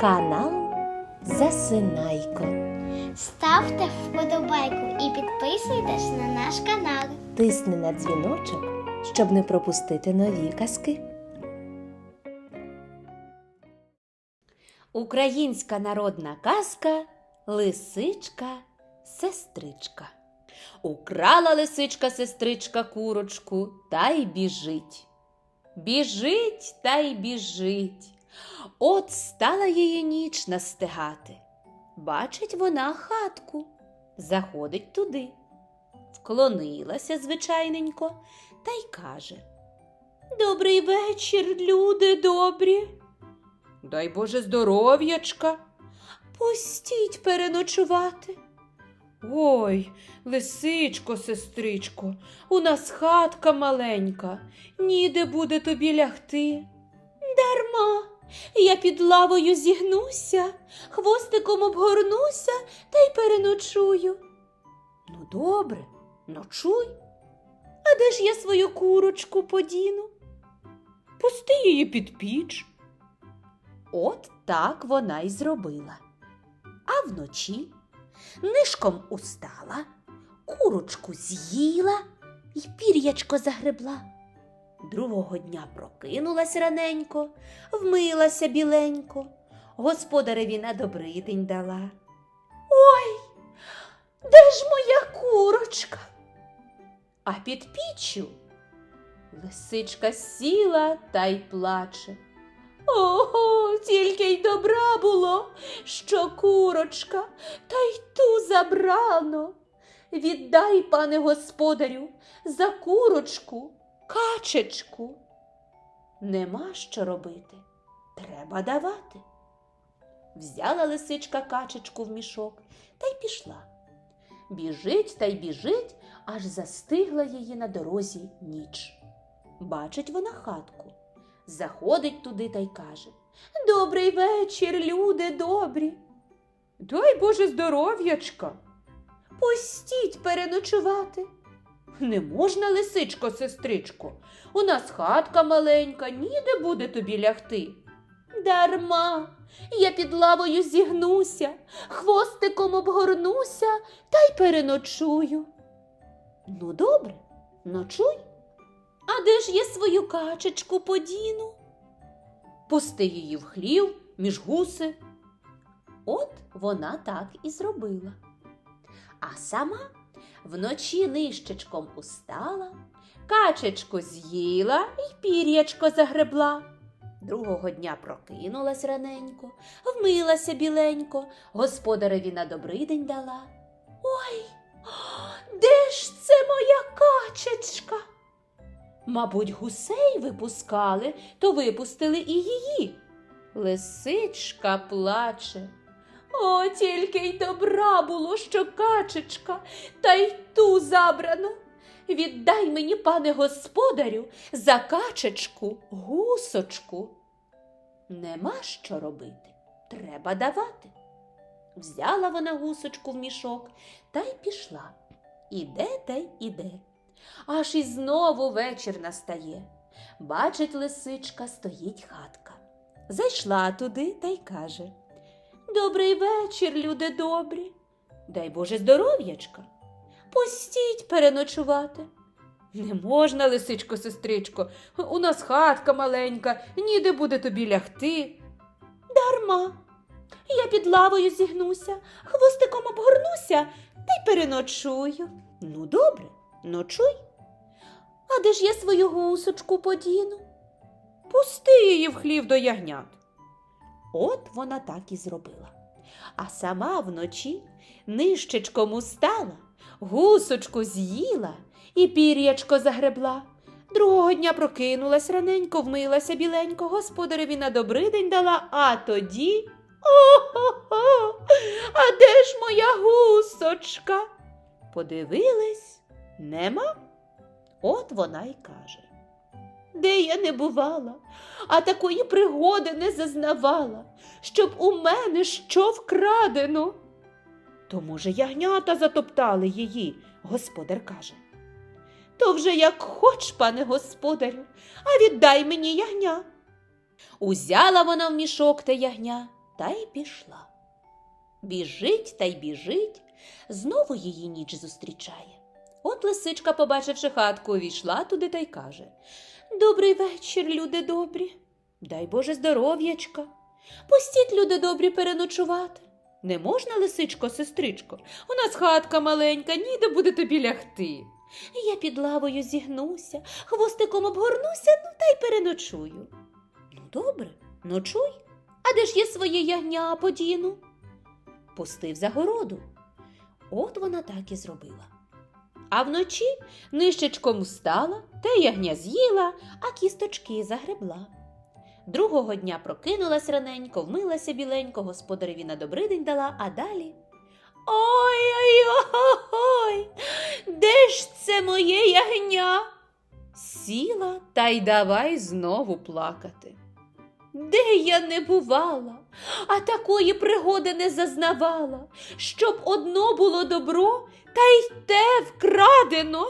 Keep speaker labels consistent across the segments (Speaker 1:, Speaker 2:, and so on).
Speaker 1: Канал Засинайко.
Speaker 2: Ставте вподобайку і підписуйтесь на наш канал.
Speaker 1: Тисни на дзвіночок, щоб не пропустити нові казки. Українська народна казка Лисичка сестричка. Украла лисичка сестричка курочку та й біжить. Біжить та й біжить. От стала її ніч настигати. Бачить вона хатку, заходить туди вклонилася звичайненько та й каже Добрий вечір, люди добрі. Дай Боже здоров'ячка. Пустіть переночувати. Ой, лисичко, сестричко, у нас хатка маленька, ніде буде тобі лягти. Дарма, я під лавою зігнуся, хвостиком обгорнуся та й переночую. Ну, добре, ночуй. А де ж я свою курочку подіну? Пусти її під піч. От так вона й зробила. А вночі нишком устала, курочку з'їла і пір'ячко загребла. Другого дня прокинулась раненько, вмилася біленько, господареві на добрий день дала. Ой, де ж моя курочка? А під піччю лисичка сіла та й плаче. Ого, тільки й добра було, що курочка, та й ту забрано. Віддай, пане господарю, за курочку, качечку. Нема що робити, треба давати. Взяла лисичка качечку в мішок та й пішла. Біжить та й біжить, аж застигла її на дорозі ніч. Бачить вона хатку, заходить туди та й каже Добрий вечір, люди добрі. Дай Боже здоров'ячка. Пустіть переночувати. Не можна, лисичко, сестричко. У нас хатка маленька, ніде буде тобі лягти. Дарма, я під лавою зігнуся, хвостиком обгорнуся та й переночую. Ну, добре, ночуй. А де ж я свою качечку подіну? Пусти її в хлів між гуси. От вона так і зробила. А сама вночі нищечком устала, качечку з'їла й пір'ячко загребла. Другого дня прокинулась раненько, вмилася біленько, господареві на добрий день дала. Ой, де ж це моя качечка? Мабуть, гусей випускали, то випустили і її. Лисичка плаче. О, тільки й добра було, що качечка, та й ту забрано. Віддай мені, пане господарю, за качечку гусочку. Нема що робити, треба давати. Взяла вона гусочку в мішок та й пішла. Іде та й іде. Аж і знову вечір настає. Бачить лисичка, стоїть хатка. Зайшла туди та й каже Добрий вечір, люди добрі. Дай Боже здоров'ячка. Пустіть переночувати. Не можна, лисичко, сестричко, у нас хатка маленька, ніде буде тобі лягти. Дарма. Я під лавою зігнуся, хвостиком обгорнуся та й переночую. Ну, добре, ночуй. А де ж я свою гусочку подіну? Пусти її в хлів до ягнят. От вона так і зробила. А сама вночі нищечком устала, гусочку з'їла і пір'ячко загребла. Другого дня прокинулась раненько, вмилася біленько, господареві на добрий день дала, а тоді. О-хо-хо! А де ж моя гусочка? Подивились, нема. От вона й каже. Де я не бувала, а такої пригоди не зазнавала, щоб у мене що вкрадено. То, може, ягнята затоптали її, господар каже. То вже як хоч, пане господарю, а віддай мені ягня. Узяла вона в мішок те ягня та й пішла. Біжить та й біжить, знову її ніч зустрічає. От лисичка, побачивши хатку, увійшла туди та й каже Добрий вечір, люди добрі. Дай Боже здоров'ячка. Пустіть, люди добрі, переночувати. Не можна, лисичко, сестричко, у нас хатка маленька, ніде буде тобі лягти. Я під лавою зігнуся, хвостиком обгорнуся, ну та й переночую. Ну, добре, ночуй. А де ж є своє ягня подіну? Пустив за городу. От вона так і зробила. А вночі нищечком устала, та ягня з'їла, а кісточки загребла. Другого дня прокинулась раненько, вмилася біленько, господареві на добридень дала, а далі. Ой-ой-ой, де ж це моє ягня? Сіла та й давай знову плакати. Де я не бувала, а такої пригоди не зазнавала, щоб одно було добро, та й те вкрадено.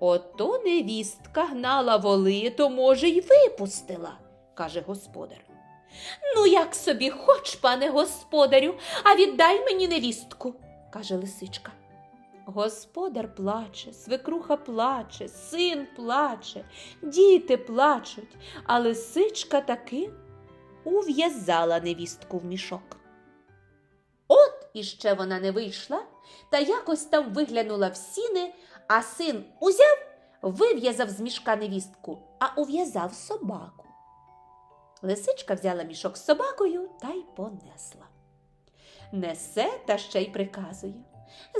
Speaker 1: Ото невістка гнала воли, то, може, й випустила, каже господар. Ну, як собі хоч, пане господарю, а віддай мені невістку, каже лисичка. Господар плаче, свекруха плаче, син плаче, діти плачуть, а лисичка таки ув'язала невістку в мішок. От іще вона не вийшла, та якось там виглянула в сіни, а син узяв, вив'язав з мішка невістку, а ув'язав собаку. Лисичка взяла мішок з собакою та й понесла. Несе та ще й приказує.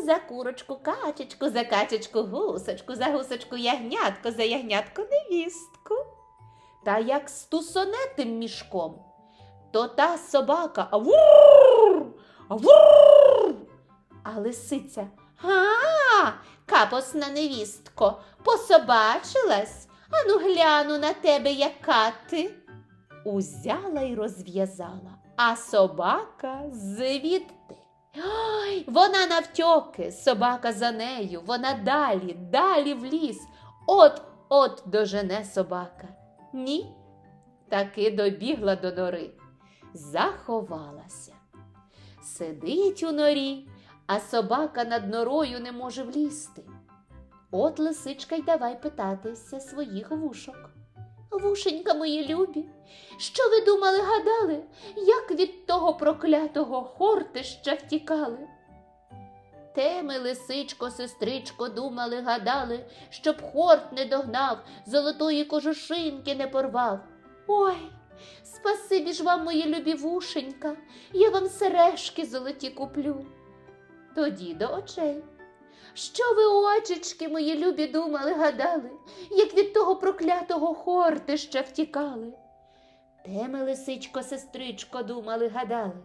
Speaker 1: За курочку качечку, за качечку гусочку, за гусочку ягнятко, за ягнятко невістку. Та як стусоне тим мішком, то та собака авур, авур. А лисиця Га, капосна невістко, пособачилась, ану гляну на тебе, яка ти. Узяла й розв'язала, а собака звідти. Ой, вона навтьоки, собака за нею, вона далі, далі в ліс. От от дожене собака. Ні, таки добігла до нори, заховалася. Сидить у норі, а собака над норою не може влізти. От лисичка й давай питатися своїх вушок. Вушенька мої любі, що ви думали, гадали, як від того проклятого хортища втікали? Те ми, лисичко, сестричко, думали, гадали, щоб хорт не догнав, золотої кожушинки не порвав. Ой, спасибі ж вам, мої любі вушенька, я вам сережки золоті куплю. Тоді до очей. Що ви, очечки, мої любі, думали, гадали, як від того проклятого хортища втікали? Те ми, лисичко, сестричко, думали, гадали,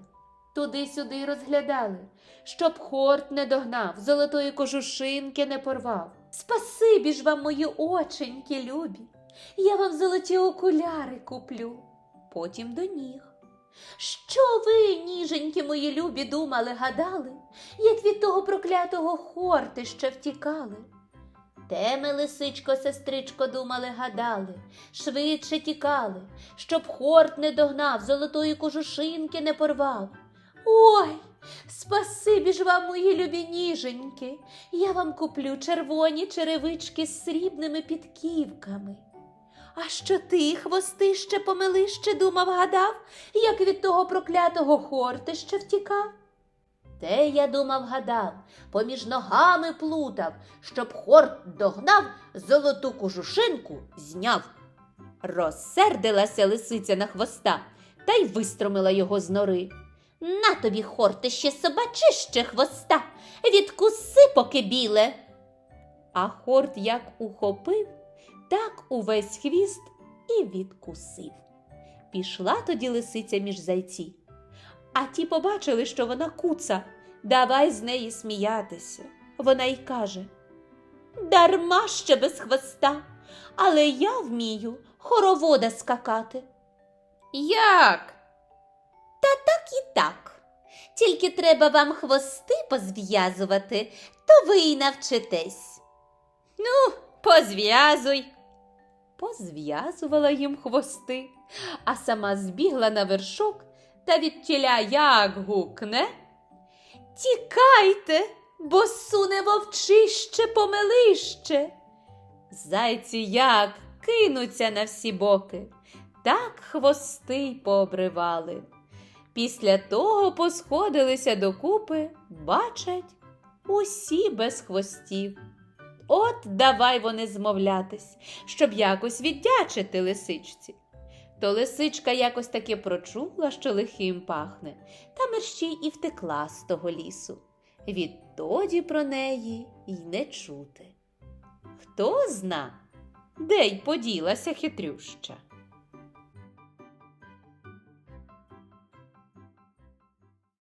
Speaker 1: туди-сюди розглядали, щоб хорт не догнав, золотої кожушинки не порвав. Спасибі ж вам, мої оченьки любі, я вам золоті окуляри куплю, потім до ніг. Що ви, ніженьки мої любі, думали, гадали, як від того проклятого хортища втікали? Те ми, лисичко, сестричко, думали, гадали, швидше тікали, щоб хорт не догнав, золотої кожушинки не порвав. Ой, спасибі ж вам, мої любі ніженьки, я вам куплю червоні черевички з срібними підківками. А що ти, хвостище помилище, думав, гадав, як від того проклятого хортища втікав? Те я думав, гадав, поміж ногами плутав, щоб хорт догнав, золоту кожушинку зняв. Розсердилася лисиця на хвоста та й вистромила його з нори. На тобі, хортище, собачище хвоста, відкуси, поки біле. А хорт як ухопив, так увесь хвіст і відкусив. Пішла тоді лисиця між зайці. А ті побачили, що вона куца, давай з неї сміятися. Вона й каже Дарма ще без хвоста, але я вмію хоровода скакати. Як? Та так і так. Тільки треба вам хвости позв'язувати, то ви й навчитесь. Ну, позв'язуй. Позв'язувала їм хвости, а сама збігла на вершок та від тіля як гукне. Тікайте, бо суне вовчище помилище. Зайці як кинуться на всі боки, так хвости й пообривали. Після того посходилися докупи, бачать, усі без хвостів. От давай вони змовлятись, щоб якось віддячити лисичці. То лисичка якось таки прочула, що лихим пахне, та мерщій і втекла з того лісу. Відтоді про неї й не чути. Хто зна, де й поділася хитрюща.